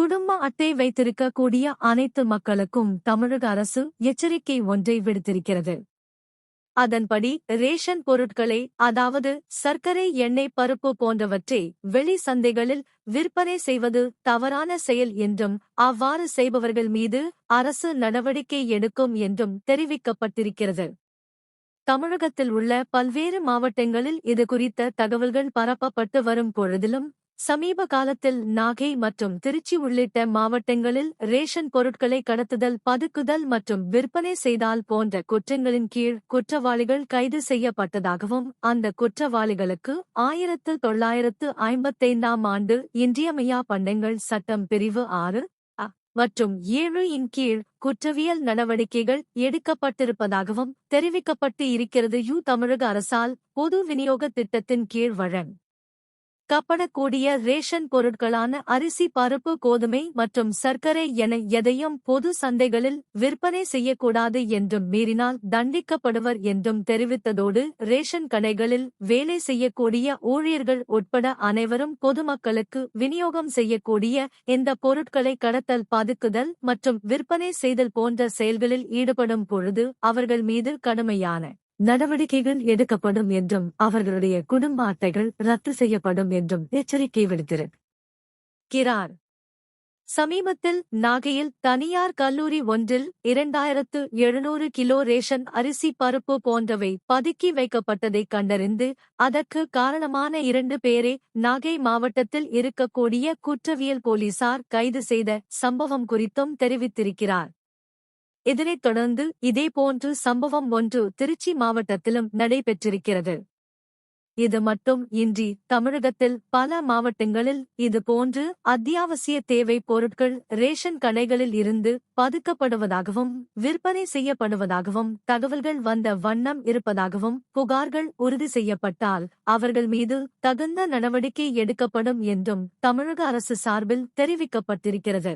குடும்ப அட்டை வைத்திருக்கக்கூடிய அனைத்து மக்களுக்கும் தமிழக அரசு எச்சரிக்கை ஒன்றை விடுத்திருக்கிறது. அதன்படி ரேஷன் பொருட்களை அதாவது சர்க்கரை எண்ணெய் பருப்பு போன்றவற்றை வெளி சந்தைகளில் விற்பனை செய்வது தவறான செயல் என்றும் அவ்வாறு செய்பவர்கள் மீது அரசு நடவடிக்கை எடுக்கும் என்றும் தெரிவிக்கப்பட்டிருக்கிறது. தமிழகத்தில் உள்ள பல்வேறு மாவட்டங்களில் இதுகுறித்த தகவல்கள் பரப்பப்பட்டு வரும் பொழுதிலும் சமீப காலத்தில் நாகை மற்றும் திருச்சி உள்ளிட்ட மாவட்டங்களில் ரேஷன் பொருட்களை கடத்துதல் பதுக்குதல் மற்றும் விற்பனை செய்தால் போன்ற குற்றங்களின் கீழ் குற்றவாளிகள் கைது செய்யப்பட்டதாகவும் அந்த குற்றவாளிகளுக்கு ஆயிரத்து தொள்ளாயிரத்து ஐம்பத்தைந்தாம் ஆண்டு இன்றியமையா பண்டங்கள் சட்டம் பிரிவு ஆறு மற்றும் ஏழு இன் கீழ் குற்றவியல் நடவடிக்கைகள் எடுக்கப்பட்டிருப்பதாகவும் தெரிவிக்கப்பட்டு இருக்கிறது. யு தமிழக அரசால் பொது விநியோக திட்டத்தின் கீழ் வழங் கப்படக்கூடிய ரேஷன் பொருட்களான அரிசி பருப்பு கோதுமை மற்றும் சர்க்கரை என எதையும் பொது சந்தைகளில் விற்பனை செய்யக்கூடாது என்றும் மீறினால் தண்டிக்கப்படுவர் என்றும் தெரிவித்ததோடு ரேஷன் கடைகளில் வேலை செய்யக்கூடிய ஊழியர்கள் உட்பட அனைவரும் பொதுமக்களுக்கு விநியோகம் செய்யக்கூடிய இந்த பொருட்களை கடத்தல் பதுக்குதல் மற்றும் விற்பனை செய்தல் போன்ற செயல்களில் ஈடுபடும் பொழுது அவர்கள் மீது கடுமையான நடவடிக்கைகள் எடுக்கப்படும் என்றும் அவர்களுடைய குடும்ப அட்டைகள் ரத்து செய்யப்படும் என்றும் எச்சரிக்கை விடுத்திருக்கிறார் சமீபத்தில் நாகையில் தனியார் கல்லூரி ஒன்றில் இரண்டாயிரத்து எழுநூறு கிலோ ரேஷன் அரிசி பருப்பு போன்றவை பதுக்கி வைக்கப்பட்டதைக் கண்டறிந்து அதற்கு காரணமான இரண்டு பேரை நாகை மாவட்டத்தில் இருக்கக்கூடிய குற்றவியல் போலீசார் கைது செய்த சம்பவம் குறித்தும் தெரிவித்திருக்கிறார். இதனைத் தொடர்ந்து இதேபோன்று சம்பவம் ஒன்று திருச்சி மாவட்டத்திலும் நடைபெற்றிருக்கிறது. இது மட்டும் இன்றி தமிழகத்தில் பல மாவட்டங்களில் இது போன்று அத்தியாவசிய தேவை பொருட்கள் ரேஷன் கடைகளில் இருந்து பதுக்கப்படுவதாகவும் விற்பனை செய்யப்படுவதாகவும் தகவல்கள் வந்த வண்ணம் இருப்பதாகவும் புகார்கள் உறுதி செய்யப்பட்டால் அவர்கள் மீது தகுந்த நடவடிக்கை எடுக்கப்படும் என்றும் தமிழக அரசு சார்பில் தெரிவிக்கப்பட்டிருக்கிறது.